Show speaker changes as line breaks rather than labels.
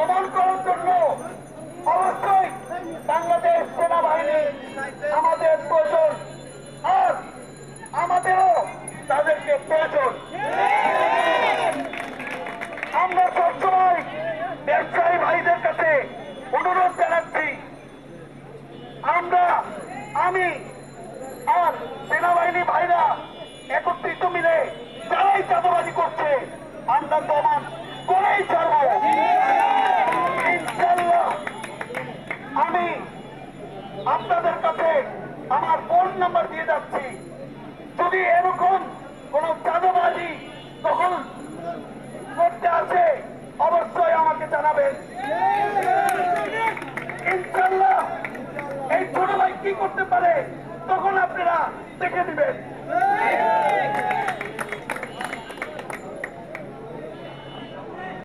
দমন করার জন্য অবশ্যই বাংলাদেশ সেনাবাহিনী, আমাদের প্রয়োজন, আর আমাদেরও তাদেরকে প্রয়োজন। আমরা সবসময় ব্যবসায়ী ভাইদের কাছে অনুরোধ জানাচ্ছি। আমরা, আমি, আর সেনাবাহিনী ভাইরা একত্রিত মিলে যারাই চাঁদাবাজি করছে আমরা দমন করেই ছাড়বো ইনশাল্লাহ আমি আপনাদের কাছে আমার ফোন নাম্বার দিয়ে যাচ্ছি। যদি এরকম কোন চাঁদাবাজি তখন করতে আছে অবশ্যই আমাকে জানাবেন। ইনশাল্লাহ এই ছোট ভাই কি করতে পারে, তখন আপনারা দেখে দিবেন